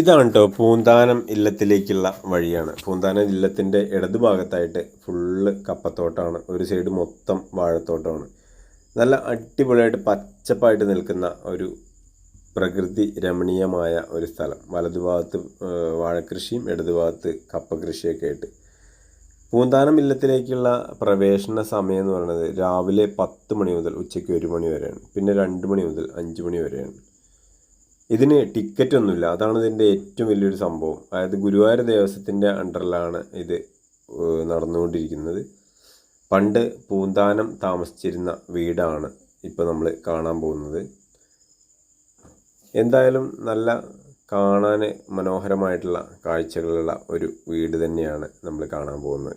ഇതാണ് കേട്ടോ പൂന്താനം ഇല്ലത്തിലേക്കുള്ള വഴിയാണ്. പൂന്താനം ഇല്ലത്തിന്റെ ഇടതുഭാഗത്തായിട്ട് ഫുള്ള് കപ്പത്തോട്ടമാണ് ഒരു സൈഡ് മൊത്തം വാഴത്തോട്ടമാണ്. നല്ല അടിപൊളിയായിട്ട് പച്ചപ്പായിട്ട് നിൽക്കുന്ന ഒരു പ്രകൃതി രമണീയമായ ഒരു സ്ഥലം. വലതുഭാഗത്ത് വാഴക്കൃഷിയും ഇടതുഭാഗത്ത് കപ്പ ആയിട്ട്. പൂന്താനം ഇല്ലത്തിലേക്കുള്ള പ്രവേശന സമയം എന്ന് പറയുന്നത് രാവിലെ പത്ത് മണി മുതൽ ഉച്ചയ്ക്ക് ഒരു മണി വരെയാണ്. പിന്നെ രണ്ട് മണി മുതൽ അഞ്ച് മണി വരെയാണ്. ഇതിന് ടിക്കറ്റ് ഒന്നുമില്ല. അതാണ് ഇതിന്റെ ഏറ്റവും വലിയൊരു സംഭവം. അതായത് ഗുരുവായൂർ ദേവസ്വത്തിന്റെ അണ്ടറിലാണ് ഇത് നടന്നുകൊണ്ടിരിക്കുന്നത്. പണ്ട് പൂന്താനം താമസിച്ചിരുന്ന വീടാണ് ഇപ്പോൾ നമ്മൾ കാണാൻ പോകുന്നത്. എന്തായാലും നല്ല കാണാൻ മനോഹരമായിട്ടുള്ള കാഴ്ചകളുള്ള ഒരു വീട് തന്നെയാണ് നമ്മൾ കാണാൻ പോകുന്നത്.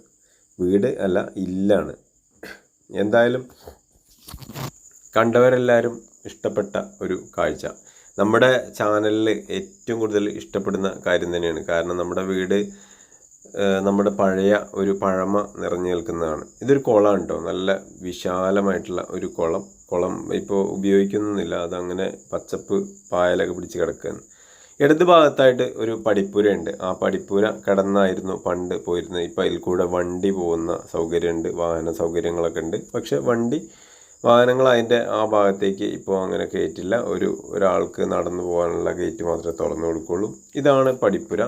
വീട് അല്ല ഇല്ലാണ്. എന്തായാലും കണ്ടവരെല്ലാവരും ഇഷ്ടപ്പെട്ട ഒരു കാഴ്ച. നമ്മുടെ ചാനലിൽ ഏറ്റവും കൂടുതൽ ഇഷ്ടപ്പെടുന്ന കാര്യം തന്നെയാണ്. കാരണം നമ്മുടെ വീട് നമ്മുടെ പഴയ ഒരു പഴമ നിറഞ്ഞു നിൽക്കുന്നതാണ്. ഇതൊരു കുളമാണ് കേട്ടോ നല്ല വിശാലമായിട്ടുള്ള ഒരു കുളം. കുളം ഇപ്പോൾ ഉപയോഗിക്കുന്നില്ല. അതങ്ങനെ പച്ചപ്പ് പായലൊക്കെ പിടിച്ച് കിടക്കുന്നു ഇടത് ഭാഗത്തായിട്ട് ഒരു പഠിപ്പുരയുണ്ട് ആ പടിപ്പുര കിടന്നായിരുന്നു പണ്ട് പോയിരുന്നത്. ഇപ്പോൾ അതിൽ കൂടെ വണ്ടി പോകുന്ന സൗകര്യമുണ്ട്. വാഹന സൗകര്യങ്ങളൊക്കെ ഉണ്ട്. പക്ഷേ വണ്ടി വാഹനങ്ങൾ അതിന്റെ ആ ഭാഗത്തേക്ക് ഇപ്പോൾ അങ്ങനെ കയറ്റില്ല. ഒരു ഒരാൾക്ക് നടന്നു പോകാനുള്ള ഗേറ്റ് മാത്രമേ തുറന്നു കൊടുക്കുള്ളൂ ഇതാണ് പടിപ്പുര.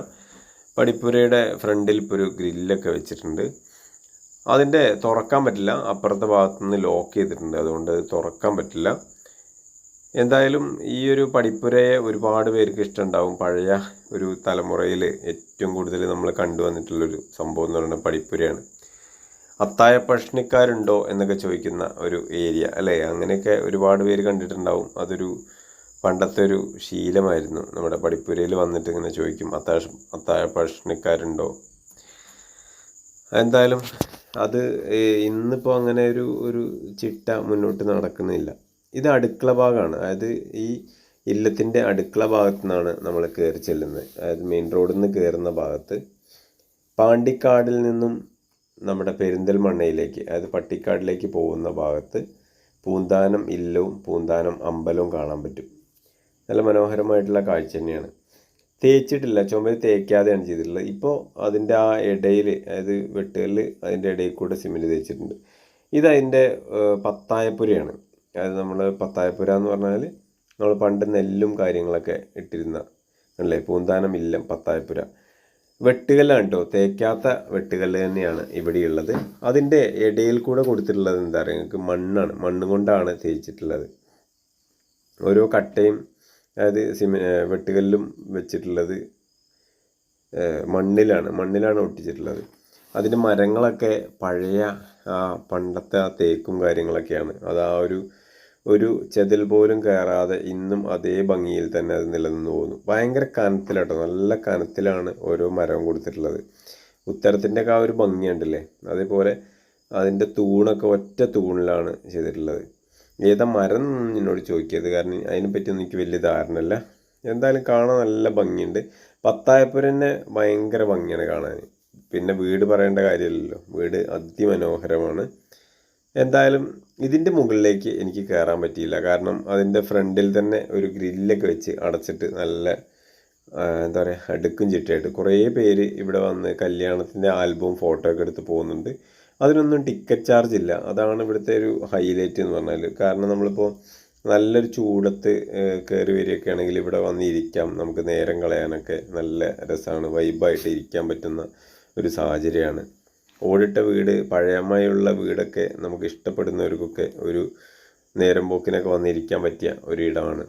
പടിപ്പുരയുടെ ഫ്രണ്ടിൽ ഇപ്പോൾ ഒരു ഗ്രില്ലൊക്കെ വെച്ചിട്ടുണ്ട്. അതിന്റെ തുറക്കാൻ പറ്റില്ല. അപ്പുറത്തെ ഭാഗത്തുനിന്ന് ലോക്ക് ചെയ്തിട്ടുണ്ട്. അതുകൊണ്ട് അത് തുറക്കാൻ പറ്റില്ല. എന്തായാലും ഈ ഒരു പടിപ്പുരയെ ഒരുപാട് പേർക്ക് ഇഷ്ടമുണ്ടാവും. പഴയ ഒരു തലമുറയിൽ ഏറ്റവും കൂടുതൽ നമ്മൾ കണ്ടുവന്നിട്ടുള്ളൊരു സംഭവം എന്ന് പറയുന്നത് പടിപ്പുരയാണ്. അത്തായ പഷ്ണിക്കാരുണ്ടോ എന്നൊക്കെ ചോദിക്കുന്ന ഒരു ഏരിയ അല്ലേ? അങ്ങനെയൊക്കെ ഒരുപാട് പേര് കണ്ടിട്ടുണ്ടാവും. അതൊരു പണ്ടത്തെ ഒരു ശീലമായിരുന്നു. നമ്മുടെ പഠിപ്പുരയിൽ വന്നിട്ട് ഇങ്ങനെ ചോദിക്കും അത്താഴ അത്താഴ പഷ്ണിക്കാരുണ്ടോ എന്തായാലും അത് ഇന്നിപ്പോൾ അങ്ങനെ ഒരു ഒരു ചിട്ട മുന്നോട്ട് നടക്കുന്നില്ല. ഇത് അടുക്കള ഭാഗമാണ്. അതായത് ഈ ഇല്ലത്തിന്റെ അടുക്കള ഭാഗത്തു നിന്നാണ് നമ്മൾ കയറി ചെല്ലുന്നത്. അതായത് മെയിൻ റോഡിൽ നിന്ന് കയറുന്ന ഭാഗത്ത് പാണ്ടിക്കാടിൽ നിന്നും നമ്മുടെ പെരിന്തൽമണ്ണയിലേക്ക് അതായത് പട്ടിക്കാടിലേക്ക് പോകുന്ന ഭാഗത്ത് പൂന്താനം ഇല്ലവും പൂന്താനം അമ്പലവും കാണാൻ പറ്റും. നല്ല മനോഹരമായിട്ടുള്ള കാഴ്ച തന്നെയാണ്. തേച്ചിട്ടില്ല ചുമര് തേക്കാതെയാണ് ചെയ്തിട്ടുള്ളത്. ഇപ്പോൾ അതിന്റെ ആ ഇടയിൽ അതായത് വെട്ടുകൽ അതിന്റെ ഇടയിൽ കൂടെ സിമെന്റ് തേച്ചിട്ടുണ്ട്. ഇത് അതിന്റെ പത്തായപ്പുരയാണ്. അതായത് നമ്മൾ പത്തായപ്പുര എന്ന് പറഞ്ഞാൽ നമ്മൾ പണ്ട് നെല്ലും കാര്യങ്ങളൊക്കെ ഇട്ടിരുന്ന അല്ലേ? പൂന്താനം ഇല്ലം പത്തായപ്പുര. വെട്ടുകല്ലാണ് കേട്ടോ തേക്കാത്ത വെട്ടുകല്ല് തന്നെയാണ് ഇവിടെയുള്ളത്. അതിന്റെ ഇടയിൽ കൂടെ കൊടുത്തിട്ടുള്ളത് എന്താ പറയുക നിങ്ങൾക്ക് മണ്ണാണ്. മണ്ണ് കൊണ്ടാണ് തേച്ചിട്ടുള്ളത്. ഓരോ കട്ടയും അതായത് സിമ വെട്ടുകല്ലും വെച്ചിട്ടുള്ളത് മണ്ണിലാണ്. മണ്ണിലാണ് ഒട്ടിച്ചിട്ടുള്ളത്. അതിന്റെ മരങ്ങളൊക്കെ പഴയ പണ്ടത്തെ ആ തേക്കും കാര്യങ്ങളൊക്കെയാണ്. അത് ആ ഒരു ഒരു ചെതിൽ പോലും കയറാതെ ഇന്നും അതേ ഭംഗിയിൽ തന്നെ അത് നിലനിന്ന് പോകുന്നു. ഭയങ്കര കനത്തിലാട്ടോ. നല്ല കനത്തിലാണ് ഓരോ മരവും കൊടുത്തിട്ടുള്ളത്. ഉത്തരത്തിന്റെ ഒക്കെ ആ ഒരു ഭംഗിയുണ്ടല്ലേ അതേപോലെ അതിന്റെ തൂണൊക്കെ ഒറ്റ തൂണിലാണ് ചെയ്തിട്ടുള്ളത്. ഏതാ മരം എന്നോട് ചോദിക്കരുത്. കാരണം അതിനെപ്പറ്റിയൊന്നും എനിക്ക് വലിയ ധാരണയില്ല. എന്തായാലും കാണാൻ നല്ല ഭംഗിയുണ്ട്. പത്തായപ്പുരന്നെ ഭയങ്കര ഭംഗിയാണ് കാണാൻ. പിന്നെ വീട് പറയേണ്ട കാര്യമില്ലല്ലോ. വീട് അതിമനോഹരമാണ്. എന്തായാലും ഇതിന്റെ മുകളിലേക്ക് എനിക്ക് കയറാൻ പറ്റിയില്ല. കാരണം അതിന്റെ ഫ്രണ്ടിൽ തന്നെ ഒരു ഗ്രില്ലൊക്കെ വെച്ച് അടച്ചിട്ട് നല്ല എന്താ പറയുക അടുക്കും ചിട്ടയായിട്ട് കുറേ പേര് ഇവിടെ വന്ന് കല്യാണത്തിന്റെ ആൽബവും ഫോട്ടോ ഒക്കെ എടുത്ത് പോകുന്നുണ്ട്. അതിനൊന്നും ടിക്കറ്റ് ചാർജ് ഇല്ല. അതാണ് ഇവിടുത്തെ ഒരു ഹൈലൈറ്റ് എന്ന് പറഞ്ഞാൽ കാരണം നമ്മളിപ്പോൾ നല്ലൊരു ചൂടത്ത് കയറി വരികയൊക്കെ ആണെങ്കിൽ ഇവിടെ വന്നിരിക്കാം നമുക്ക് നേരം കളയാനൊക്കെ നല്ല രസമാണ് വൈബായിട്ട് ഇരിക്കാൻ പറ്റുന്ന ഒരു സാഹചര്യമാണ്. ഓടിട്ട വീട് പഴയമായുള്ള വീടൊക്കെ നമുക്ക് ഇഷ്ടപ്പെടുന്നവർക്കൊക്കെ ഒരു നേരം പോക്കിനൊക്കെ വന്നിരിക്കാൻ പറ്റിയ ഒരു ഇടമാണ്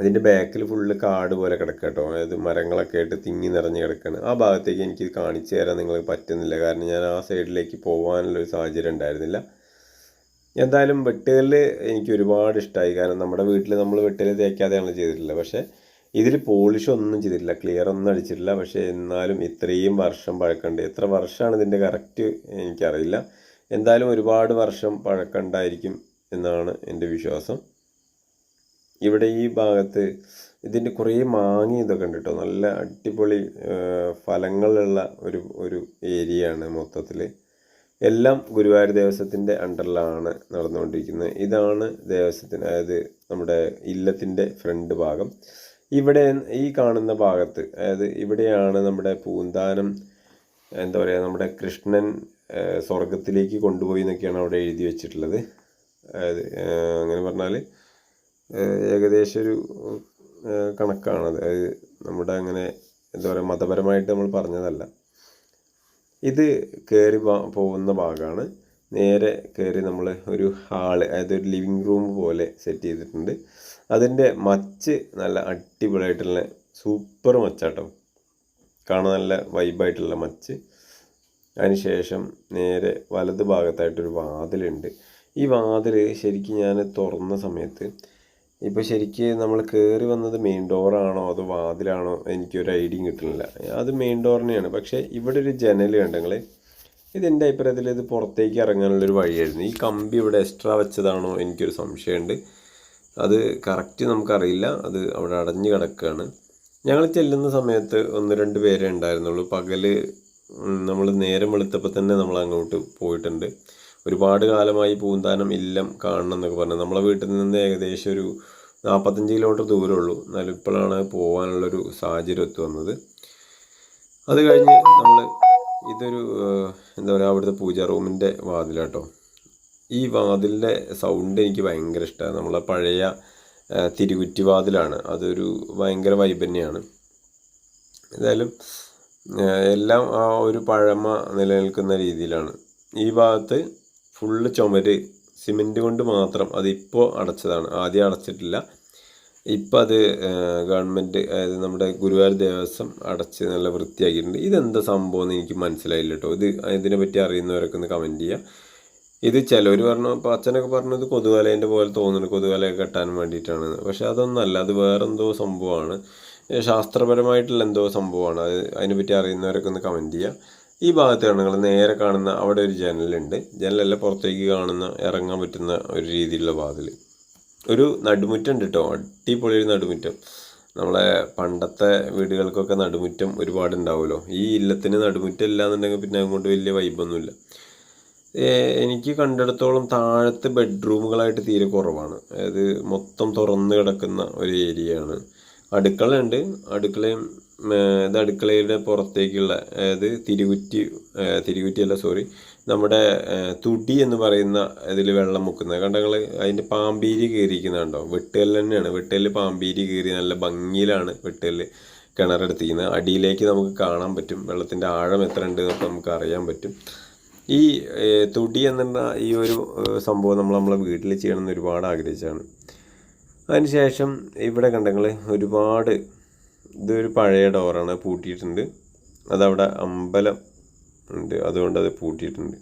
അതിന്റെ ബാക്കിൽ ഫുള്ള് കാട് പോലെ കിടക്കുക കേട്ടോ അതായത് മരങ്ങളൊക്കെ ആയിട്ട് തിങ്ങി നിറഞ്ഞ് കിടക്കുകയാണ് ആ ഭാഗത്തേക്ക് എനിക്ക് കാണിച്ചു തരാൻ നിങ്ങൾ പറ്റുന്നില്ല. കാരണം ഞാൻ ആ സൈഡിലേക്ക് പോകാനുള്ള ഒരു സാഹചര്യം ഉണ്ടായിരുന്നില്ല. എന്തായാലും വെട്ടുകല്ല് എനിക്ക് ഒരുപാട് ഇഷ്ടമായി കാരണം നമ്മുടെ വീട്ടിൽ നമ്മൾ വെട്ടുകല്ല് തേക്കാതെയാണ് ചെയ്തിട്ടുള്ളത്. പക്ഷേ ഇതിൽ പോളിഷ് ഒന്നും ചെയ്തിട്ടില്ല ക്ലിയർ ഒന്നും അടിച്ചിട്ടില്ല. പക്ഷേ എന്നാലും ഇത്രയും വർഷം പഴക്കമുണ്ട് എത്ര വർഷമാണ് ഇതിന്റെ കറക്റ്റ് എനിക്കറിയില്ല. എന്തായാലും ഒരുപാട് വർഷം പഴക്കമുണ്ടായിരിക്കും എന്നാണ് എന്റെ വിശ്വാസം. ഇവിടെ ഈ ഭാഗത്ത് ഇതിന്റെ കുറേ മാങ്ങ ഇതൊക്കെ ഉണ്ട് കേട്ടോ. നല്ല അടിപൊളി ഫലങ്ങളുള്ള ഒരു ഒരു ഏരിയയാണ് മൊത്തത്തിൽ. എല്ലാം ഗുരുവായൂർ ദേവസ്വത്തിന്റെ അണ്ടറിലാണ് നടന്നുകൊണ്ടിരിക്കുന്നത്. ഇതാണ് ദേവസ്വത്തിന് അതായത് നമ്മുടെ ഇല്ലത്തിന്റെ ഫ്രണ്ട് ഭാഗം. ഇവിടെ ഈ കാണുന്ന ഭാഗത്ത് അതായത് ഇവിടെയാണ് നമ്മുടെ പൂന്താനം എന്താ പറയുക നമ്മുടെ കൃഷ്ണൻ സ്വർഗത്തിലേക്ക് കൊണ്ടുപോയി എന്നൊക്കെയാണ് അവിടെ എഴുതി വെച്ചിട്ടുള്ളത്. അതായത് അങ്ങനെ പറഞ്ഞാൽ ഏകദേശം ഒരു കണക്കാണ് അതായത് നമ്മുടെ അങ്ങനെ എന്താ പറയുക മതപരമായിട്ട് നമ്മൾ പറഞ്ഞതല്ല. ഇത് കയറി പോകുന്ന ഭാഗമാണ്. നേരെ കയറി നമ്മൾ ഒരു ഹാൾ അതായത് ഒരു ലിവിങ് റൂം പോലെ സെറ്റ് ചെയ്തിട്ടുണ്ട്. അതിന്റെ മച്ച് നല്ല അടിപൊളിയായിട്ടുള്ള സൂപ്പർ മച്ചാട്ടോ. കാണാൻ നല്ല വൈബായിട്ടുള്ള മച്ച്. അതിനുശേഷം നേരെ വലത് ഭാഗത്തായിട്ടൊരു വാതിലുണ്ട്. ഈ വാതിൽ ശരിക്കും ഞാൻ തുറന്ന സമയത്ത് ഇപ്പോൾ ശരിക്ക് നമ്മൾ കയറി വന്നത് മെയിൻ ഡോറാണോ അതോ വാതിലാണോ എനിക്കൊരു ഐഡിയും കിട്ടുന്നില്ല. അത് മെയിൻ ഡോറിനെയാണ് പക്ഷേ ഇവിടെ ഒരു ജനൽ കണ്ടെങ്കിൽ ഇതെന്റെ അഭിപ്രായത്തിൽ ഇത് പുറത്തേക്ക് ഇറങ്ങാനുള്ളൊരു വഴിയായിരുന്നു. ഈ കമ്പി ഇവിടെ എക്സ്ട്രാ വെച്ചതാണോ എനിക്കൊരു സംശയമുണ്ട്. അത് കറക്റ്റ് നമുക്കറിയില്ല. അത് അവിടെ അടഞ്ഞു കിടക്കുകയാണ് ഞങ്ങൾ ചെല്ലുന്ന സമയത്ത് ഒന്ന് രണ്ട് പേരേ ഉണ്ടായിരുന്നുള്ളൂ. പകൽ നമ്മൾ നേരം വെളുത്തപ്പോൾ തന്നെ നമ്മൾ അങ്ങോട്ട് പോയിട്ടുണ്ട്. ഒരുപാട് കാലമായി പൂന്താനം ഇല്ലം കാണണം എന്നൊക്കെ പറഞ്ഞു. നമ്മളെ വീട്ടിൽ നിന്ന് ഏകദേശം ഒരു നാൽപ്പത്തഞ്ച് കിലോമീറ്റർ ദൂരമുള്ളൂ എന്നാലും ഇപ്പോഴാണ് പോകാനുള്ളൊരു സാഹചര്യം ഒത്തു വന്നത്. അത് കഴിഞ്ഞ് നമ്മൾ ഇതൊരു എന്താ പറയുക അവിടുത്തെ പൂജാ റൂമിന്റെ വാതിലാട്ടോ. ഈ വാതിലിന്റെ സൗണ്ട് എനിക്ക് ഭയങ്കര ഇഷ്ടമാണ് നമ്മളെ പഴയ തിരുകുറ്റി വാതിലാണ് അതൊരു ഭയങ്കര വൈബ് തന്നെയാണ്. ഏതായാലും എല്ലാം ആ ഒരു പഴമ നിലനിൽക്കുന്ന രീതിയിലാണ്. ഈ ഭാഗത്ത് ഫുള്ള് ചുമര് സിമെന്റ് കൊണ്ട് മാത്രം അതിപ്പോൾ അടച്ചതാണ്. ആദ്യം അടച്ചിട്ടില്ല. ഇപ്പം അത് ഗവൺമെന്റ് അതായത് നമ്മുടെ ഗുരുവായൂർ ദേവസ്വം അടച്ച് നല്ല വൃത്തിയാക്കിയിട്ടുണ്ട്. ഇതെന്താ സംഭവം എന്ന് എനിക്ക് മനസ്സിലായില്ല കേട്ടോ ഇത് ഇതിനെപ്പറ്റി അറിയുന്നവരൊക്കെ ഒന്ന് കമന്റ് ചെയ്യുക ഇത് ചിലവർ പറഞ്ഞു അപ്പോൾ അച്ഛനൊക്കെ പറഞ്ഞത് കൊതുവലേന്റെ പോലെ തോന്നുന്നു കൊതുവലയൊക്കെ കെട്ടാൻ വേണ്ടിയിട്ടാണ്. പക്ഷേ അതൊന്നല്ല അത് വേറെന്തോ സംഭവമാണ്. ശാസ്ത്രപരമായിട്ടുള്ള എന്തോ സംഭവമാണ്. അത് അതിനെപ്പറ്റി അറിയുന്നവരൊക്കെ ഒന്ന് കമന്റ് ചെയ്യുക ഈ ഭാഗത്താണ് നിങ്ങൾ നേരെ കാണുന്ന അവിടെ ഒരു ജനലുണ്ട്. ജനലല്ല പുറത്തേക്ക് കാണുന്ന ഇറങ്ങാൻ പറ്റുന്ന ഒരു രീതിയിലുള്ള വാതിൽ ഒരു നടുമുറ്റം കേട്ടോ അടിപൊളി ഒരു നടുമുറ്റം. നമ്മളെ പണ്ടത്തെ വീടുകൾക്കൊക്കെ നടുമുറ്റം ഒരുപാട് ഉണ്ടാവുമല്ലോ ഈ ഇല്ലത്തിന് നടുമുറ്റം ഇല്ല എന്നുണ്ടെങ്കിൽ പിന്നെ അങ്ങോട്ട് വലിയ വൈബൊന്നുമില്ല എനിക്ക് കണ്ടിടത്തോളം താഴത്തെ ബെഡ്റൂമുകളായിട്ട് തീരെ കുറവാണ്. അതായത് മൊത്തം തുറന്ന് കിടക്കുന്ന ഒരു ഏരിയയാണ്. അടുക്കള ഉണ്ട് അടുക്കളയും ഇത് അടുക്കളയുടെ പുറത്തേക്കുള്ള അതായത് തിരികുറ്റി തിരികുറ്റിയല്ല സോറി നമ്മുടെ തുടി എന്ന് പറയുന്ന ഇതിൽ വെള്ളം മുക്കുന്നത്. കണ്ട നിങ്ങൾ അതിന്റെ പാമ്പീരി കയറിയിരിക്കുന്നുണ്ടോ വെട്ടുകല്ല് തന്നെയാണ്. വെട്ടുകല്ല് പാമ്പീരി കയറി നല്ല ഭംഗിയിലാണ് വെട്ടുകല്ല് കിണറെടുത്തിരിക്കുന്നത്. അടിയിലേക്ക് നമുക്ക് കാണാൻ പറ്റും. വെള്ളത്തിന്റെ ആഴം എത്ര ഉണ്ട് നമുക്ക് അറിയാൻ പറ്റും. ഈ തൊടി എന്നുള്ള ഈ ഒരു സംഭവം നമ്മൾ നമ്മളെ വീട്ടിൽ ചെയ്യണമെന്ന് ഒരുപാട് ആഗ്രഹിച്ചാണ്. അതിനുശേഷം ഇവിടെ കണ്ടെങ്കിൽ ഒരുപാട് ഇതൊരു പഴയ ഡോറാണ് പൂട്ടിയിട്ടുണ്ട്. അതവിടെ അമ്പലം ഉണ്ട് അതുകൊണ്ട് അത് പൂട്ടിയിട്ടുണ്ട്.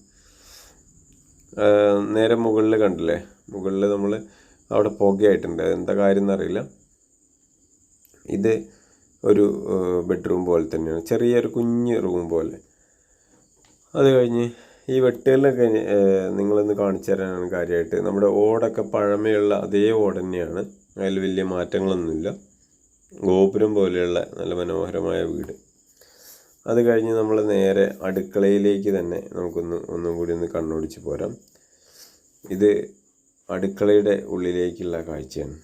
നേരെ മുകളിൽ കണ്ടില്ലേ? മുകളിൽ നമ്മൾ അവിടെ പുകയായിട്ടുണ്ട്. അതെന്താ കാര്യം എന്നറിയില്ല ഇത് ഒരു ബെഡ്റൂം പോലെ തന്നെയാണ്. ചെറിയൊരു കുഞ്ഞ് റൂം പോലെ. അത് കഴിഞ്ഞ് ഈ വെട്ടുകല്ലൊക്കെ നിങ്ങളൊന്ന് കാണിച്ചു തരാനാണ് കാര്യമായിട്ട്. നമ്മുടെ ഓടൊക്കെ പഴമയുള്ള അതേ ഓട് തന്നെയാണ്. അതിൽ വലിയ മാറ്റങ്ങളൊന്നുമില്ല. ഗോപുരം പോലെയുള്ള നല്ല മനോഹരമായ വീട്. അത് കഴിഞ്ഞ് നമ്മൾ നേരെ അടുക്കളയിലേക്ക് തന്നെ നമുക്കൊന്ന് ഒന്നും കൂടി ഒന്ന് കണ്ണോടിച്ച് പോരാം. ഇത് അടുക്കളയുടെ ഉള്ളിലേക്കുള്ള കാഴ്ചയാണ്.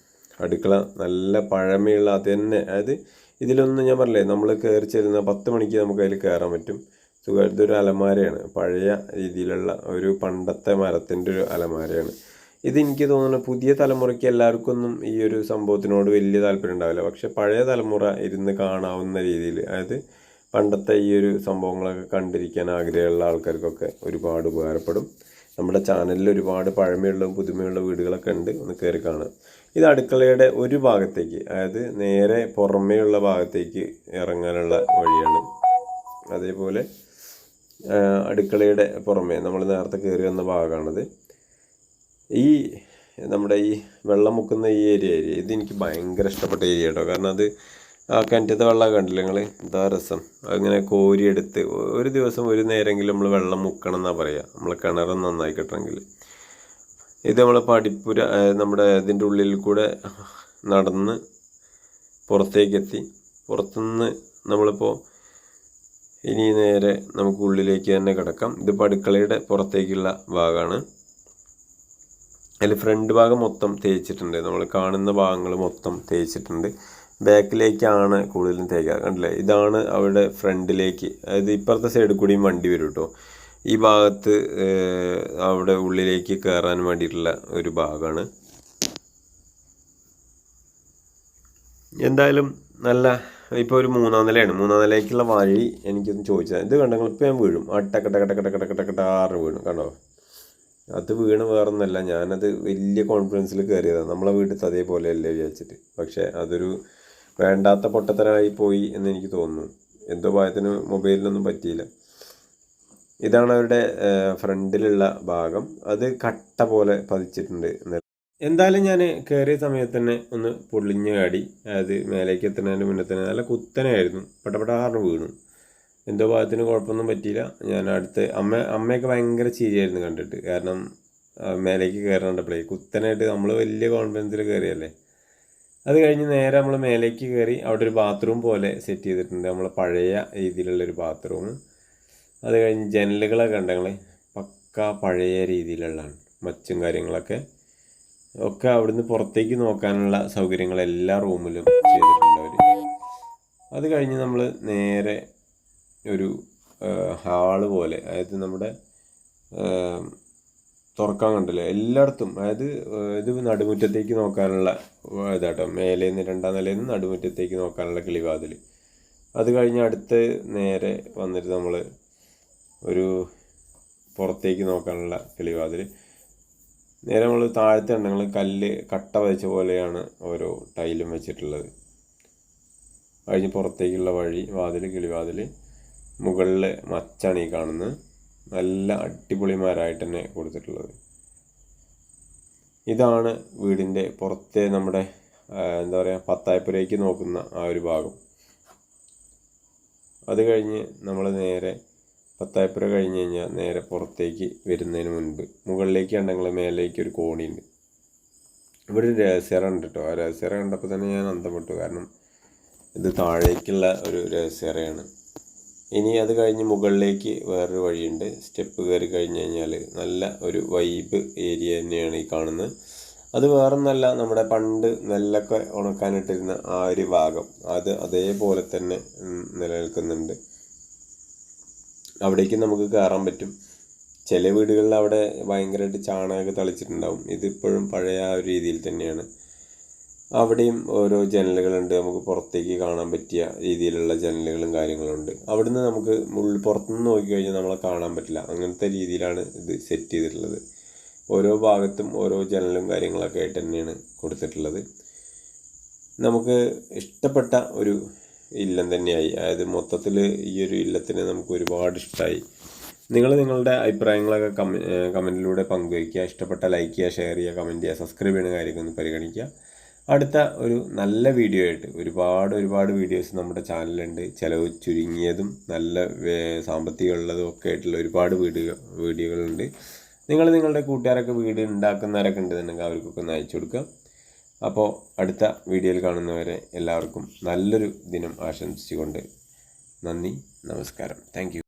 അടുക്കള നല്ല പഴമയുള്ള അത് തന്നെ. അതായത് ഇതിലൊന്നും ഞാൻ പറഞ്ഞില്ലേ നമ്മൾ കയറി ചെല്ലുന്ന പത്ത് മണിക്ക് നമുക്ക് അതിൽ കയറാൻ പറ്റും. സുഖമായിട്ട് ഇതൊരു അലമാരയാണ്. പഴയ രീതിയിലുള്ള ഒരു പണ്ടത്തെ മരത്തിന്റെ ഒരു അലമാരയാണ്. ഇത് എനിക്ക് തോന്നുന്നു പുതിയ തലമുറയ്ക്ക് എല്ലാവർക്കും ഒന്നും ഈ ഒരു സംഭവത്തിനോട് വലിയ താല്പര്യം ഉണ്ടാവില്ല. പക്ഷെ പഴയ തലമുറ ഇരുന്ന് കാണാവുന്ന രീതിയിൽ അതായത് പണ്ടത്തെ ഈ ഒരു സംഭവങ്ങളൊക്കെ കണ്ടിരിക്കാൻ ആഗ്രഹമുള്ള ആൾക്കാർക്കൊക്കെ ഒരുപാട് ഉപകാരപ്പെടും. നമ്മുടെ ചാനലിൽ ഒരുപാട് പഴമയുള്ള പുതുമയുള്ള വീടുകളൊക്കെ ഉണ്ട്. ഒന്ന് കയറി കാണാം. ഇത് അടുക്കളയുടെ ഒരു ഭാഗത്തേക്ക് അതായത് നേരെ പുറമേയുള്ള ഭാഗത്തേക്ക് ഇറങ്ങാനുള്ള വഴിയാണ്. അതേപോലെ അടുക്കളയുടെ പുറമേ നമ്മൾ നേരത്തെ കയറി വന്ന ഭാഗമാണത്. ഈ നമ്മുടെ ഈ വെള്ളം മുക്കുന്ന ഈ ഏരിയ ഏരിയ ഇത് എനിക്ക് ഭയങ്കര ഇഷ്ടപ്പെട്ട ഏരിയ കേട്ടോ. കാരണം അത് ആ കിണറ്റത്തെ വെള്ളം കണ്ടില്ല നിങ്ങൾ എന്താ രസം. അങ്ങനെ കോരിയെടുത്ത് ഒരു ദിവസം ഒരു നേരമെങ്കിലും നമ്മൾ വെള്ളം മുക്കണം എന്നാണ് പറയുക നമ്മൾ കിണറ് നന്നായി കിട്ടണമെങ്കിൽ ഇത് നമ്മൾ പടിപ്പുര നമ്മുടെ ഇതിന്റെ ഉള്ളിൽ കൂടെ നടന്ന് പുറത്തേക്കെത്തി. പുറത്തുനിന്ന് നമ്മളിപ്പോൾ ഇനി നേരെ നമുക്ക് ഉള്ളിലേക്ക് തന്നെ കിടക്കാം. ഇത് അടുക്കളയുടെ പുറത്തേക്കുള്ള ഭാഗമാണ് അതിൽ ഫ്രണ്ട് ഭാഗം മൊത്തം തേച്ചിട്ടുണ്ട്. നമ്മൾ കാണുന്ന ഭാഗങ്ങൾ മൊത്തം തേച്ചിട്ടുണ്ട്. ബാക്കിലേക്കാണ് കൂടുതലും തേക്കുക കണ്ടില്ലേ? ഇതാണ് അവിടെ ഫ്രണ്ടിലേക്ക് അതായത് ഇപ്പുറത്തെ സൈഡിൽ കൂടിയും വണ്ടി വരും കേട്ടോ ഈ ഭാഗത്ത് അവിടെ ഉള്ളിലേക്ക് കയറാൻ വേണ്ടിയിട്ടുള്ള ഒരു ഭാഗമാണ് എന്തായാലും നല്ല ഇപ്പോൾ ഒരു മൂന്നാം നിലയാണ്. മൂന്നാം നിലയ്ക്കുള്ള വഴി എനിക്കൊന്ന് ചോദിച്ചത് ഇത് കണ്ടെങ്കിൽ ഇപ്പം ഞാൻ വീഴും. അട്ട കട്ട കട്ട കട്ട കട്ട കട്ട കട്ട ആറ് വീണു. കണ്ടോ? അത് വീണ് വേറൊന്നല്ല. ഞാനത് വലിയ കോൺഫിഡൻസിൽ കയറിയതാണ് നമ്മളെ വീട്ടിൽ അതേപോലെയല്ലേ വിചാരിച്ചിട്ട്. പക്ഷേ അതൊരു വേണ്ടാത്ത പൊട്ടത്തരായി പോയി എന്ന് എനിക്ക് തോന്നുന്നു. എന്തോ ഭാഗത്തിന് മൊബൈലിനൊന്നും പറ്റിയില്ല. ഇതാണ് അവരുടെ ഫ്രണ്ടിലുള്ള ഭാഗം. അത് കട്ട പോലെ പതിച്ചിട്ടുണ്ട് എന്തായാലും ഞാൻ കയറിയ സമയത്ത് തന്നെ ഒന്ന് പൊളിഞ്ഞ് കാടി അതായത് മേലേക്ക് എത്തുന്നതിന് മുന്നേ തന്നെ നല്ല കുത്തനായിരുന്നു പെട്ടപ്പെട്ടാറിന് വീണു. എന്തോ ഭാഗത്തിന് കുഴപ്പമൊന്നും പറ്റിയില്ല. ഞാൻ അടുത്ത് അമ്മ അമ്മയൊക്കെ ഭയങ്കര ചിരിയായിരുന്നു കണ്ടിട്ട്. കാരണം മേലേക്ക് കയറേണ്ടപ്പോഴേ കുത്തനായിട്ട് നമ്മൾ വലിയ കോൺഫിഡൻസിൽ കയറിയല്ലേ അത് കഴിഞ്ഞ് നേരെ നമ്മൾ മേലേക്ക് കയറി അവിടെ ഒരു ബാത്റൂം പോലെ സെറ്റ് ചെയ്തിട്ടുണ്ട്. നമ്മൾ പഴയ രീതിയിലുള്ളൊരു ബാത്റൂം അത് കഴിഞ്ഞ് ജനലുകളൊക്കെ ഉണ്ടെങ്കിൽ പക്ക പഴയ രീതിയിലുള്ളതാണ്. മച്ചും കാര്യങ്ങളൊക്കെ. ഒക്കെ അവിടുന്ന് പുറത്തേക്ക് നോക്കാനുള്ള സൗകര്യങ്ങൾ എല്ലാ റൂമിലും ചെയ്തിട്ടുണ്ട് അവർ അത് കഴിഞ്ഞ് നമ്മൾ നേരെ ഒരു ഹാൾ പോലെ അതായത് നമ്മുടെ തുറക്കാൻ കണ്ടല്ലോ? എല്ലായിടത്തും അതായത് ഇത് നടുമുറ്റത്തേക്ക് നോക്കാനുള്ള ഇതാട്ടോ മേലെ നിന്ന് രണ്ടാം നിലയിൽ നിന്ന് നടുമുറ്റത്തേക്ക് നോക്കാനുള്ള കിളിവാതിൽ അത് കഴിഞ്ഞ് അടുത്ത് നേരെ വന്നിട്ട് നമ്മൾ ഒരു പുറത്തേക്ക് നോക്കാനുള്ള കിളിവാതിൽ നേരെ നമ്മൾ താഴത്തെ ഉണ്ടെങ്കിൽ കല്ല് കട്ട വെച്ച പോലെയാണ് ഓരോ ടൈലും വെച്ചിട്ടുള്ളത്. കഴിഞ്ഞ് പുറത്തേക്കുള്ള വഴി വാതിൽ കിളിവാതിൽ മുകളിൽ മച്ചാണ് ഈ കാണുന്നത്. നല്ല അടിപൊളിമാരായിട്ട് തന്നെ കൊടുത്തിട്ടുള്ളത്. ഇതാണ് വീടിന്റെ പുറത്തെ നമ്മുടെ എന്താ പറയുക പത്തായപ്പുരയ്ക്ക് നോക്കുന്ന ആ ഒരു ഭാഗം. അത് കഴിഞ്ഞ് നമ്മൾ നേരെ പത്തായപ്പുര കഴിഞ്ഞ് കഴിഞ്ഞാൽ നേരെ പുറത്തേക്ക് വരുന്നതിന് മുൻപ് മുകളിലേക്ക് ഉണ്ടെങ്കിൽ മേലേക്ക് ഒരു കോണിയുണ്ട്. ഇവിടെ ഒരു രഹസ്യറ ഉണ്ട് കേട്ടോ ആ രഹസ്യറ കണ്ടപ്പോൾ തന്നെ ഞാൻ അന്തപ്പെട്ടു കാരണം ഇത് താഴേക്കുള്ള ഒരു രഹസ്യറയാണ്. ഇനി അത് കഴിഞ്ഞ് മുകളിലേക്ക് വേറൊരു വഴിയുണ്ട്. സ്റ്റെപ്പ് കയറി കഴിഞ്ഞ് കഴിഞ്ഞാൽ നല്ല ഒരു വൈബ് ഏരിയ തന്നെയാണ് ഈ കാണുന്നത്. അത് വേറൊന്നല്ല നമ്മുടെ പണ്ട് നെല്ലൊക്കെ ഉണക്കാനിട്ടിരുന്ന ആ ഒരു ഭാഗം. അത് അതേപോലെ തന്നെ നിലനിൽക്കുന്നുണ്ട്. അവിടേക്ക് നമുക്ക് കയറാൻ പറ്റും. ചില വീടുകളിൽ അവിടെ ഭയങ്കരമായിട്ട് ചാണകമൊക്കെ തളിച്ചിട്ടുണ്ടാവും. ഇതിപ്പോഴും പഴയ ആ ഒരു രീതിയിൽ തന്നെയാണ്. അവിടെയും ഓരോ ജനലുകളുണ്ട്. നമുക്ക് പുറത്തേക്ക് കാണാൻ പറ്റിയ രീതിയിലുള്ള ജനലുകളും കാര്യങ്ങളുണ്ട് അവിടുന്ന് നമുക്ക് ഉള്ളിൽ പുറത്തുനിന്ന് നോക്കിക്കഴിഞ്ഞാൽ നമ്മളെ കാണാൻ പറ്റില്ല. അങ്ങനത്തെ രീതിയിലാണ് ഇത് സെറ്റ് ചെയ്തിട്ടുള്ളത്. ഓരോ ഭാഗത്തും ഓരോ ജനലും കാര്യങ്ങളൊക്കെ ആയിട്ട് തന്നെയാണ് കൊടുത്തിട്ടുള്ളത്. നമുക്ക് ഇഷ്ടപ്പെട്ട ഒരു ഇല്ലം തന്നെയായി. അതായത് മൊത്തത്തിൽ ഈ ഒരു ഇല്ലത്തിന് നമുക്ക് ഒരുപാട് ഇഷ്ടമായി നിങ്ങൾ നിങ്ങളുടെ അഭിപ്രായങ്ങളൊക്കെ കമ കമന്റിലൂടെ പങ്കുവയ്ക്കുക. ഇഷ്ടപ്പെട്ട ലൈക്ക് ചെയ്യുക ഷെയർ ചെയ്യുക കമന്റ് ചെയ്യുക സബ്സ്ക്രൈബ് ചെയ്യുന്ന കാര്യമൊക്കെ ഒന്ന് പരിഗണിക്കുക. അടുത്ത ഒരു നല്ല വീഡിയോ ആയിട്ട് ഒരുപാട് ഒരുപാട് വീഡിയോസ് നമ്മുടെ ചാനലുണ്ട് ചിലവ് ചുരുങ്ങിയതും നല്ല സാമ്പത്തിക സാമ്പത്തികമുള്ളതും ഒക്കെ ആയിട്ടുള്ള ഒരുപാട് വീഡിയോ വീഡിയോകളുണ്ട്. നിങ്ങൾ നിങ്ങളുടെ കൂട്ടുകാരൊക്കെ വീട് ഉണ്ടാക്കുന്നവരൊക്കെ ഉണ്ടെന്നുണ്ടെങ്കിൽ അവർക്കൊക്കെ ഒന്ന് അയച്ചു കൊടുക്കുക. അപ്പോൾ അടുത്ത വീഡിയോയിൽ കാണുന്നവരെ എല്ലാവർക്കും നല്ലൊരു ദിനം ആശംസിച്ചുകൊണ്ട് നന്ദി നമസ്കാരം. താങ്ക്